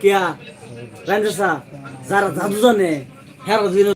কিয়া রাঞ্জসা যারা জাদু জানে হেরা দিন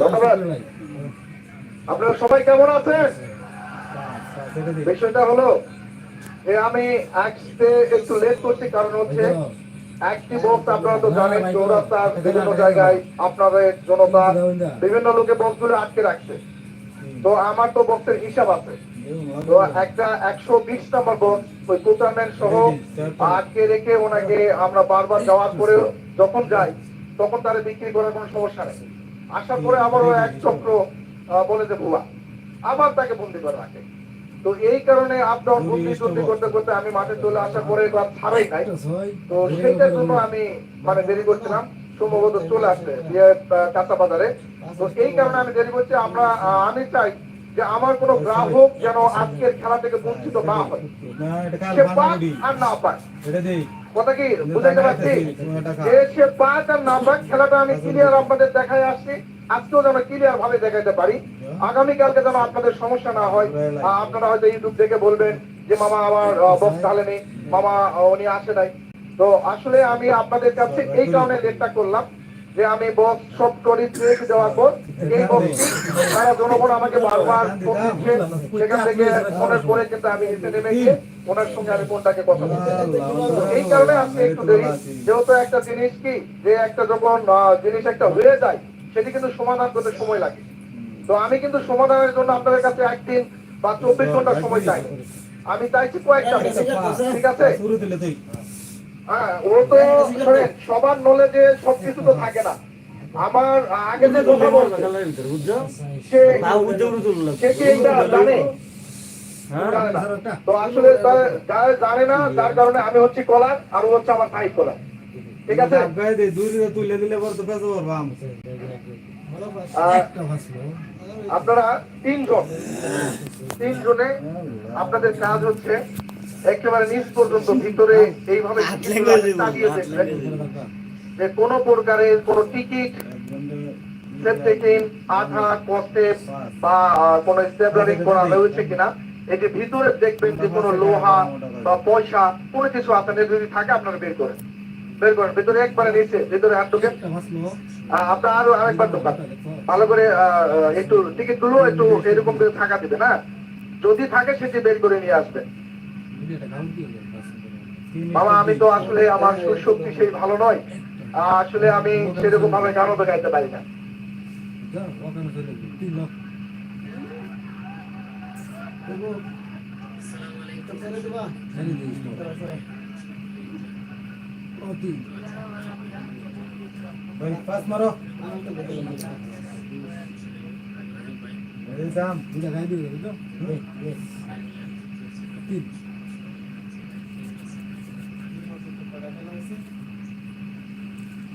ধন্যবাদ। আপনারা সবাই কেমন আছেন? বিষয়টা হলো যে আমি আসতে একটু লেট করছি, কারণ হচ্ছে একটি বক্স আপনারা তো জানেন, চৌরাস্তার বিভিন্ন জায়গায় আপনাদের জনতা বিভিন্ন লোকে বক্সগুলো আটকে রাখছে। তো আমার তো বক্সের হিসাব আছে। তো একটা একশো বিশ নম্বর বক্স, ওই কুতারম্যান সহ আটকে রেখে ওনাকে আমরা বারবার যাওয়ার পরে যখন যাই, তখন তারা বিক্রি করার কোনো সমস্যা নেই। আসার পরে আবারও এক চক্র বলে যে ভুয়া আবার তাকে বন্দি করে রাখে তো এই কারণে আপ ডাউন বন্দি বন্দি করতে করতে আমি মাঠে চলে আসার পরে আর ছাড়াই নাই তো সেইটার জন্য আমি মানে দেরি করছিলাম সম্ভবত চলে আসবে কাঁচা বাজারে তো এই কারণে আমি দেরি করছি আমরা আমি চাই যে আমার কোনো গ্রাহক যেন আজকের খেলা থেকে বঞ্চিত না হয় সে পাক আর না পাক কথা কি বুঝাইতে পারছি? সে পাঁচ আর নাম্বার খেলাটা আমি ক্লিয়ার আপনাদের দেখায় আসছি। আজকেও যেন ক্লিয়ার ভাবে দেখাইতে পারি। আগামীকালকে যেন আপনাদের সমস্যা না হয় আপনারা হয়তো ইউটিউব দেখে বলবেন যে, মামা, আমার বক্স ঢালেনি মামা উনি আসে নাই। তো আসলে আমি আপনাদের কাছে এই কারণে লেটটা করলাম। যে আমি বক্স সব করে রেখে দেওয়ার পর এই বক্সটি তারা জনগণ আমাকে বারবার ফোন দিচ্ছে। সেখান থেকে ফোনের পরে কিন্তু আমি নিচে নেমে গিয়ে ওনার সঙ্গে আমি ফোনটাকে কথা এই কারণে আজকে একটু দেরি। যেহেতু একটা জিনিস কি? যে একটা যখন আহ, জিনিস একটা হয়ে যায় সেটি কিন্তু সমাধান করতে সময় লাগে। তো আমি কিন্তু সমাধানের জন্য আপনাদের কাছে একদিন বা চব্বিশ ঘণ্টা সময় চাই। আমি চাইছি কয়েকটা। ঠিক আছে? হ্যাঁ ও তো শোনেন, সবার নলেজে সবকিছু তো থাকে না। আমার আগে যে কথা বলছে সে তাও বুঝতে বুঝতে সে কি এইটা জানে? না। তো আসলে জানে না যার কারণে আমি হচ্ছি কলার আর ও হচ্ছে আমার ভাই কলার ঠিক আছে? তুলে দিলে পরে তো পেঁচে পারব আমি। আর আপনারা তিনজন তিনজনে আপনাদের কাজ হচ্ছে একেবারে নিচ পর্যন্ত ভিতরে এইভাবে চালিয়ে দেখবেন যে কোনো প্রকারের কোনো টিকিট সেপটেকিন আধার কস্টেপ বা কোনো স্টেবলারিং করা হয়েছে কিনা এই যে ভিতরে দেখবেন যে কোনো লোহা বা পয়সা কোনো কিছু আপনাদের যদি থাকে আপনারা বের করেন। বের করেন। ভিতরে একবারে নিচে ভিতরে হাত ঢোকেন। আপনার আরও আরেকবার ঢোকান। ভালো করে একটু টিকিটগুলো একটু এরকম করে থাকা দিবে না যদি থাকে সেটি বের করে নিয়ে আসবেন। বাবা, আমি তো আসলে আমার সুশক্তি সেই ভালো নয়। আসলে আমি সেরকম ভাবে গানও তো গাইতে পারি না। পাঁচ মারো দাম দূরি স্টপ আমার কোটিটা খেলা গেলে সামনে একটু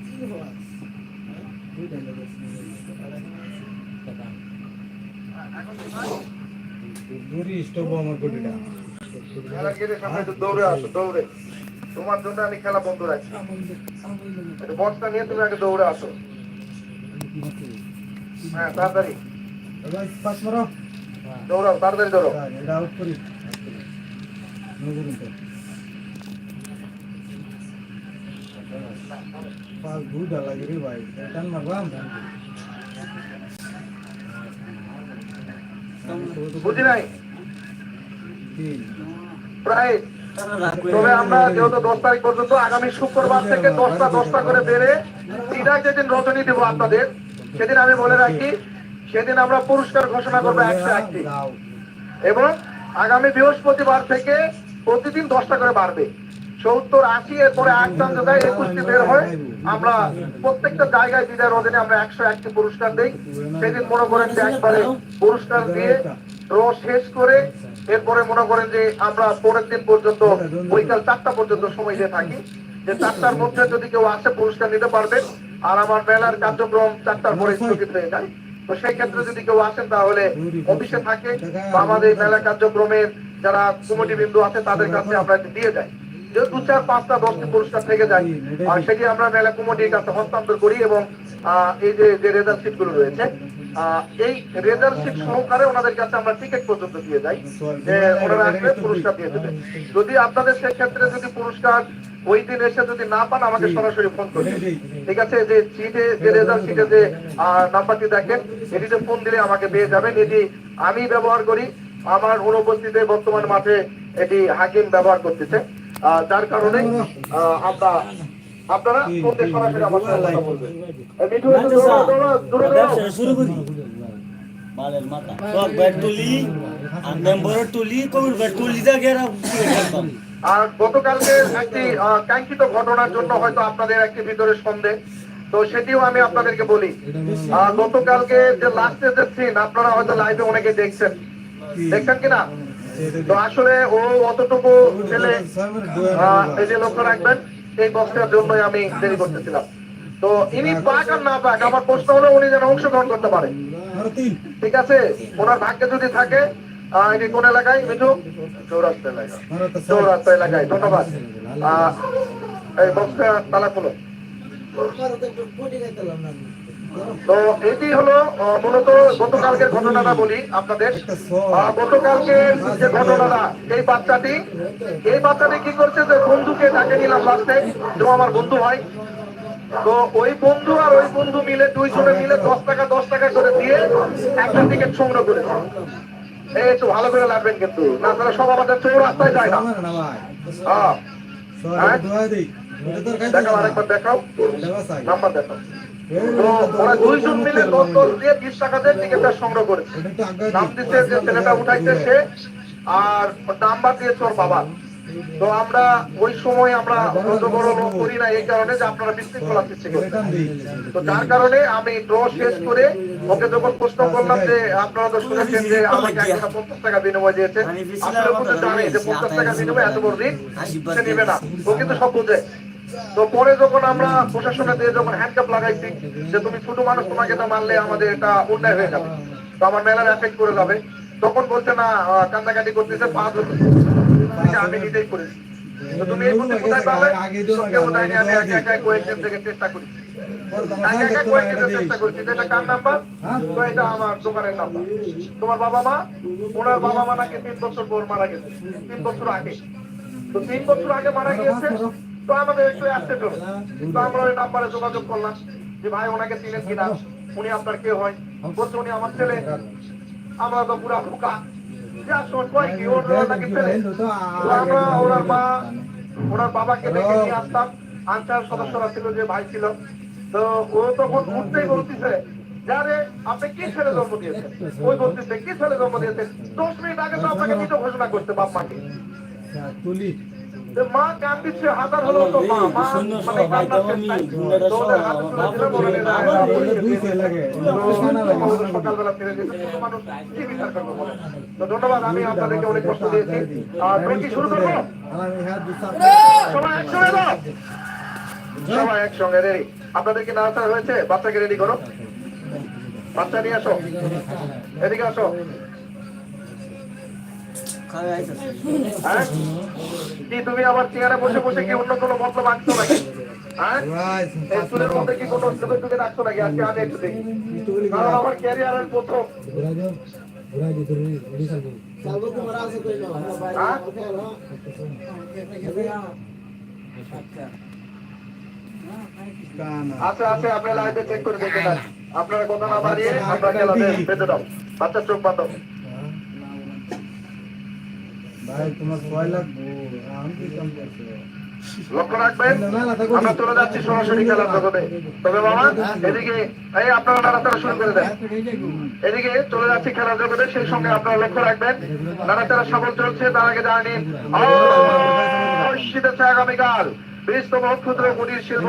দৌড়ে আসো দৌড়ে তোমার জন্য আমি খেলা বন্ধ রাখছি বক্সটা নিয়ে তুমি আগে দৌড়ে আসো হ্যাঁ তাড়াতাড়ি দৌড়াও তাড়াতাড়ি দৌড়াও এটা আউট করি নজরুল তো পাঁচ দুটা লাগে রে ভাই টান মারবাম বুঝি নাই? তিন। প্রায় তবে আমরা যেহেতু দশ তারিখ পর্যন্ত আগামী শুক্রবার থেকে দশটা দশটা করে বেড়ে সিডাক যেদিন রজনী দেবো আপনাদের সেদিন আমি বলে রাখি সেদিন আমরা পুরস্কার ঘোষণা করব একশো একটি। এবং আগামী বৃহস্পতিবার থেকে প্রতিদিন দশটা করে বাড়বে। সত্তর, আশি, এরপরে আটটা জায়গায় একুশটি বের হয়। আমরা প্রত্যেকটা জায়গায় বিদায় রজনী আমরা একশো একটি পুরস্কার দিই। সেদিন মনে করেন যে একবারে পুরস্কার দিয়ে ড্র শেষ করে এরপরে মনে করেন যে আমরা পরের দিন পর্যন্ত, বৈকাল চারটা পর্যন্ত সময় দিয়ে থাকি। যে চারটার মধ্যে যদি কেউ আসে, পুরস্কার নিতে পারবেন আর আমার মেলার কার্যক্রম চারটার পরে স্থগিত হয়ে যায়। তো সেই ক্ষেত্রে যদি কেউ আসেন, তাহলে অফিসে থাকে বা আমাদের মেলা কার্যক্রমের যারা কমিটি বিন্দু আছে, তাদের কাছে আমরা দিয়ে যাই। যে দু চার পাঁচটা দশটি পুরস্কার থেকে যায় আর সেটি আমরা মেলা কমিটির কাছে হস্তান্তর করি এবং এই যে যে রেজাল্ট শিটগুলো রয়েছে এই রেজাল্ট শিট সহকারে ওনাদের কাছে আমরা টিকিট পর্যন্ত দিয়ে যাই যে ওনারা আসলে পুরস্কার দিয়ে দেবে। যদি আপনাদের সেক্ষেত্রে যদি পুরস্কার ওই দিন এসে যদি না পান আমাকে সরাসরি ফোন করবেন। ঠিক আছে যে সিটে যে রেজাল্ট সিটে যে নাম্বারটি দেখেন এটিতে ফোন দিলে আমাকে পেয়ে যাবেন। এটি আমি ব্যবহার করি আমার অনুপস্থিতিতে বর্তমান মাঠে এটি হাকিম ব্যবহার করতেছে। যার কারণে আমরা আপনারা দিয়ে সরাসরি আমার সাথে কথা বলবেন মিঠু। ব্যবসা শুরু করি। বালের মাথা। সব ব্যাট তুলি আর মেম্বারের তুলি কবির ব্যাট তুলি যা গেরা আর গতকালকে একটি কাঙ্ক্ষিত ঘটনার জন্য হয়তো আপনাদের একটি ভিতরে সন্দেহ। তো সেটিও আমি আপনাদেরকে বলি। গতকালকে যে লাস্টের যে সিন আপনারা হয়তো লাইভে অনেকে দেখছেন। দেখছেন কিনা? তো আসলে ও অতটুকু ছেলে এই যে লক্ষ্য রাখবেন এই বক্সের জন্যই আমি দেরি করতেছিলাম। তো ইনি পাক আর না পাক, আমার প্রশ্ন হলো উনি যেন অংশগ্রহণ করতে পারে। ঠিক আছে? ওনার ভাগ্যে যদি থাকে এটি কোন এলাকায়? মিঠু? চৌরাস্তা এলাকা চৌরাস্তা এলাকায়। ধন্যবাদ। এই বক্সটা তালা খুলো। তো এটি হলো মূলত গতকালকের ঘটনাটা বলি আপনাদের। গতকালকে যে ঘটনাটা এই বাচ্চাটি এই বাচ্চাটি কি করছে যে বন্ধুকে ডাকে নিলাম লাস্টে যে ও আমার বন্ধু হয় তো ওই বন্ধু আর ওই বন্ধু মিলে দুইজনে মিলে দশ টাকা দশ টাকা করে দিয়ে একটা টিকিট সংগ্রহ করেছে। এই একটু ভালো করে লাগবেন কিন্তু না তাহলে সব আমাদের চোর রাস্তায় যায় না। হ্যাঁ? দেখাও আরেকবার দেখাও। নাম্বার দেখাও। তো যার কারণে আমি ড্র শেষ করে ওকে যখন প্রশ্ন করলাম যে, আপনারা তো শুনেছেন যে আমাকে একটা পঞ্চাশ টাকা বিনিময় দিয়েছে। আসলে কিন্তু যে পঞ্চাশ টাকা বিনিময় এত বড় দিন সে নেবে না। ও কিন্তু সব বুঝে। তো পরে যখন আমরা প্রশাসনে দিয়ে যখন হ্যান্ডকাপ লাগাইছি, যে তুমি ছোট মানুষ, তোমাকে না মারলে আমাদের এটা অন্যায় হয়ে যাবে। তো আমার মেলার এফেক্ট করে যাবে। তখন বলছে, না কান্দাকাটি করতেছে পাঁচ আমি নিজেই করেছি। এটা এটা তোমার বাবা মা? ওনার বাবা মা নাকি তিন বছর পর মারা গেছে। তিন বছর আগে। তো তিন বছর আগে মারা গিয়েছে। তো আমাদের একটু অ্যাপসেট হলো তো আমরা ওই নাম্বারে যোগাযোগ করলাম যে ভাই, ওনাকে চিনেন কিনা? উনি আপনার কে হয়? বলছে, উনি আমার ছেলে। আমরা তো পুরা ফুকা তো সদস্যরা ছিল যে ভাই ছিল। তো ও তখন উঠতেই বলতেছে যারে আপনি কি ছেলে জন্ম দিয়েছেন? ওই বলতেছে, কি ছেলে জন্ম দিয়েছেন? দশ মিনিট আগে তো আপনাকে মৃত ঘোষণা করতে বাপ মাকে। মা হলো মানে মনে সকালবেলা ফিরে তো ধন্যবাদ আমি আপনাদেরকে অনেক কষ্ট দিয়েছি আর কি সবাই একসঙ্গে সবাই একসঙ্গে রেডি হয়েছে বাচ্চাকে রেডি করো বাচ্চা নিয়ে আসো এদিকে আসো হ্যাঁ? কি তুমি আবার চেয়ারে বসে বসে কি অন্য কোনো মতলব আঁকছো নাকি? হ্যাঁ? আমার ক্যারিয়ারের প্রথম। রেডি করব হ্যাঁ? আছে আছে আপনি লাইভে চেক করে দেখে নেন। আপনারা কথা না বাড়িয়ে আপনারা খেলাতে বেঁধে দাও বাচ্চার চোখ বন্ধ ভাই তোমার ভয় লাগবো আমি কি কাম করছি? লক্ষ্য রাখবেন আমরা চলে যাচ্ছি সরাসরি খেলার জগতে। তবে বাবা এদিকে এই আপনারা নাড়াচাড়া শুরু করে দেন। এদিকে চলে যাচ্ছি খেলার জগতে সেই সঙ্গে আপনারা লক্ষ্য রাখবেন। নাড়াচাড়া সফল চলছে তার আগে জানি। শীতেছে আগামীকাল। বিশতম ক্ষুদ্র শিল্প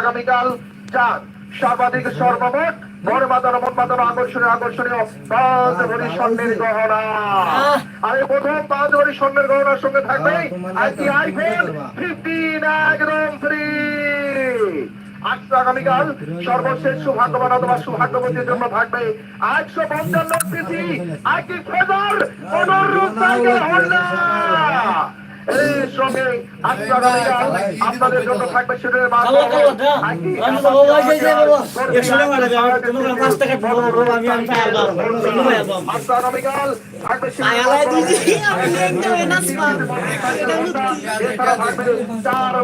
আগামীকাল চার সর্বাধিক সর্বমোট বড় মাতানো মন মাতানো আকর্ষণীয় আকর্ষণীয় পাঁচ ভরি স্বর্ণের গহনা। আর এই প্রথম পাঁচ ভরি স্বর্ণের গহনার সঙ্গে থাকবে আইটি আইফোন ফিফটিন একদম ফ্রি আজকে আগামীকাল সর্বশেষ সৌভাগ্যবান অথবা সৌভাগ্যবতীর জন্য থাকবে একশো পঞ্চান্ন ফেজার সাইকেল হন্ডা। এই সঙ্গে আপনাদের থাকবে সেটার আগামীকাল থাকবে চার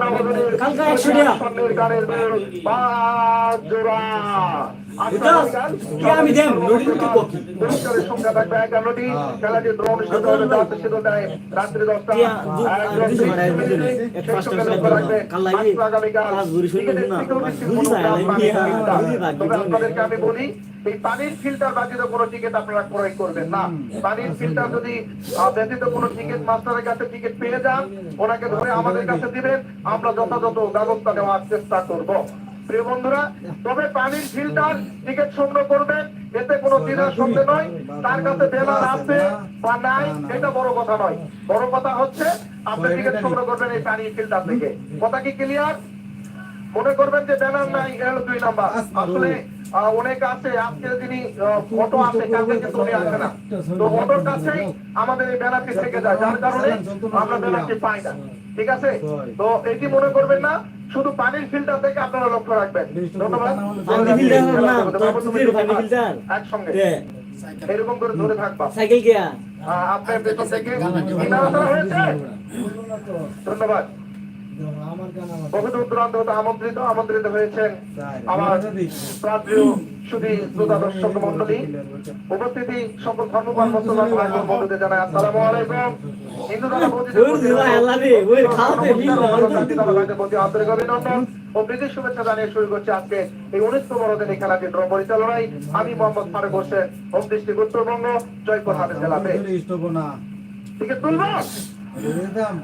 গানের পাঁচ জোড়া আমি ড্র অনুষ্ঠিত হবে দেয় রাত্রি দশটা। আপনাদেরকে বলি এই পানির ফিল্টার ব্যতীত কোনো টিকিট আপনারা ক্রয় করবেন না। পানির ফিল্টার যদি ব্যতীত কোনো টিকিট মাস্টারের কাছে টিকিট পেয়ে যান ওনাকে ধরে আমাদের কাছে দিবেন। আমরা যথাযথ ব্যবস্থা নেওয়ার চেষ্টা করব। প্রিয় বন্ধুরা তবে পানির ফিল্টার টিকিট সংগ্রহ করবেন। এতে কোনো দ্বিধার সন্দেহ নয়। তার কাছে বেলার আছে বা নাই এটা বড় কথা নয়। বড় কথা হচ্ছে আপনি টিকিট সংগ্রহ করবেন এই পানির ফিল্টার থেকে। কথা কি ক্লিয়ার মনে করবেন যে ব্যানার নাই এটা হলো দুই নাম্বার। আসলে অনেক আছে আজকে যিনি ফটো আছে কালকে কিন্তু উনি আসে না। তো ফটোর কাছেই আমাদের এই ব্যানারটি থেকে যায় যার কারণে আমরা ব্যানারটি পাই না। ঠিক আছে? তো এটি মনে করবেন না শুধু পানির ফিল্টার থেকে আপনারা লক্ষ্য রাখবেন। ধন্যবাদ। একসঙ্গে। এরকম করে ধরে থাকবা। সাইকেল আপনার পেছন থেকে ধন্যবাদ। বহু দূর দূরান্ত হতে আমন্ত্রিত আমন্ত্রিত হয়েছেন আমার প্রান্তীয় সুদী শ্রোতা দর্শক মন্ডলী উপস্থিতি সকল ধর্মপাল মুসলমান ভাই বন্ধুদের জানাই আসসালামু আলাইকুম। হিন্দু ধর্ম ওই দিবা আল্লাহ রে ওই খাওয়াতে বিল প্রতি আন্তরিক অভিনন্দন ও প্রীতি শুভেচ্ছা জানিয়ে শুরু করছে আজকে এই উনিশতম বড়দিন এই খেলাটি পরিচালনায়। আমি মোহাম্মদ ফারুক হোসেন হোম ডিস্ট্রিক্ট উত্তরবঙ্গ জয়পুর হাতে খেলাতে না। ঠিক তুলবো? দাম।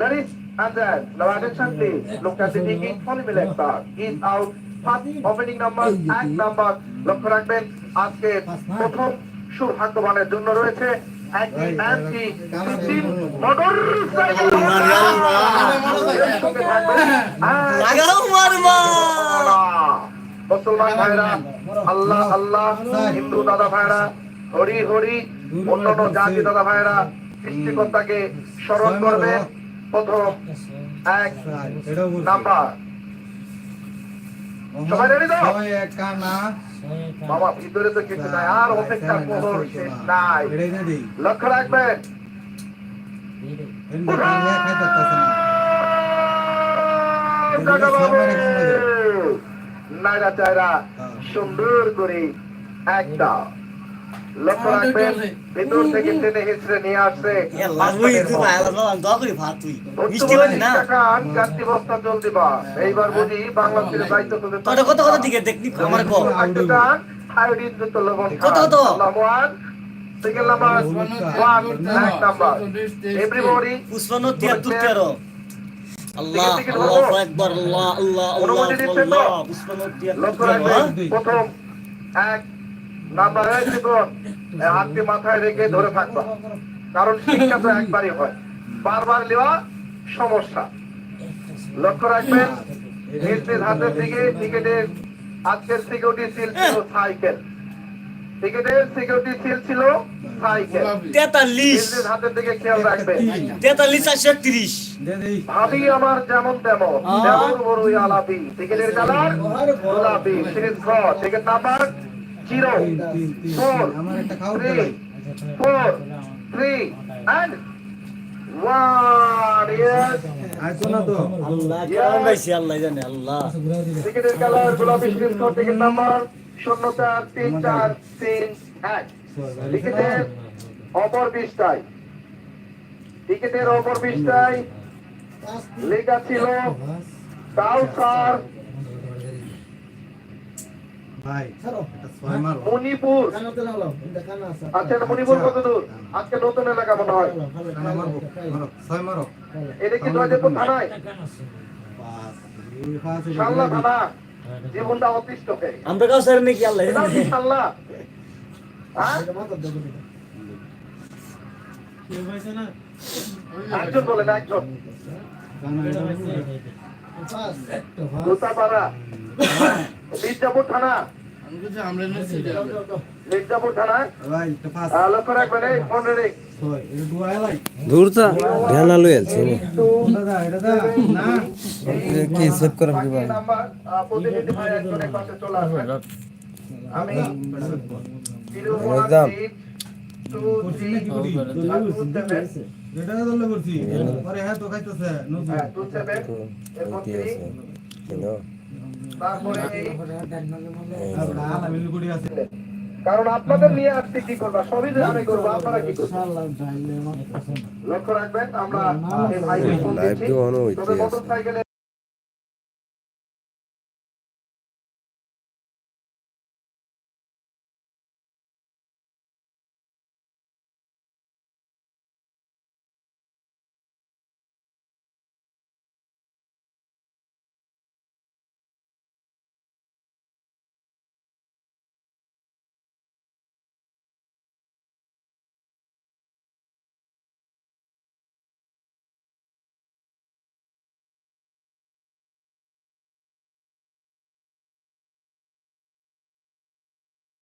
Ladies and gentlemen, now attention please. Look at the. Is out. First opening number, এক লক্ষ্য রাখবেন আজকে প্রথম সৌভাগ্যবানের জন্য রয়েছে একটি ম্যাচটি ফিফটিন মোটর সাইকেল লাগাও মারবা মুসলমান ভাইরা আল্লাহ আল্লাহ হিন্দু দাদা ভাইরা হরি হরি অন্যান্য জাতি দাদা ভাইরা সৃষ্টিকর্তাকে স্মরণ করবেন প্রথম এক নাম্বার। সবাই ready তো? সবাই এক কানা বাবা ভিতরে তো কিছু নাই আর শেষ লক্ষ্য রাখবেন। নাইরা চাইরা সুন্দর করে একটা লক্ষ্য রাখবেন ভিতর থেকে টেনে হিসড়ে নিয়ে আসছে। লাগুই তুই আল্লাহ দোয়া করি ভাত তুই। মিষ্টি হলি না? কান্তি বস্তা জল দিবা। এইবার বুঝি বাংলাদেশের দায়িত্ব কত কত কত দিকে দেখনি আমার কো? একটা যুক্ত লবণ কত কত? সিঙ্গেল নাম্বার ওয়ান এক নাম্বার এভরিবডি পুষ্পান্ন তিয়াত্তর তেরো। আল্লাহ আল্লাহ একবার আল্লাহ আল্লাহ আল্লাহ অনুমতি দিচ্ছেন তো? আল্লাহ পুষ্পান্ন তিয়াত্তর লক্ষ্য তেরো হ্যাঁ? রাখবেন প্রথম এক নাম্বার এক হাতটি মাথায় রেখে ধরে থাকতে হবে। কারণ শিক্ষা তো একবারই হয়। বারবার নেওয়া সমস্যা। লক্ষ্য রাখবেন নিজ নিজ হাতের দিকে টিকেটের আজকের সিকিউরিটি সিল ছিল সাইকেল। টিকেটের সিকিউরিটি সিল ছিল সাইকেল। তেতাল্লিশ। হাতের দিকে খেয়াল রাখবেন। তেতাল্লিশ দে দেই ভাবি আমার যেমন তেমন। যেমন বড়ই আলাপি। টিকেটের কালার গোলাপি। সিরিজ খ ticket number zero four three four three and one yes. টিকেটের colour গোলাপি সিরিজ খ টিকেট নাম্বার শূন্য চার তিন চার তিন এক। টিকেটের অপর পৃষ্ঠায়। টিকেটের অপর পৃষ্ঠায়। লেখা ছিল কাউসার মণিপুর। আচ্ছা মণিপুর কত দূর আজকে নতুন এলাকা মনে হয়। এটা কি জয়দেবপুর থানায়? সাল্লা থানা। জীবনটা অতিষ্ঠ হয়ে আমরা কাউ স্যার নাকি আল্লাহ? সাল্লা হ্যাঁ? একজন বলেন একজন। বলছে। মির্জাপুর থানা। মির্জাপুর লক্ষ্য রাখবেন এই ফোন রেডি। ধ্যান আলো এলছে। কি সেভ করাম কি ভাই আমি একদম। দলে করছি পরে হ্যাঁ তো খাইতেছে হ্যাঁ, কারণ আপনাদের নিয়ে আসতে কি করবা সবই আমি করব আপনারা কি করবেন লক্ষ্য রাখবেন আমরা। মোটর সাইকেলে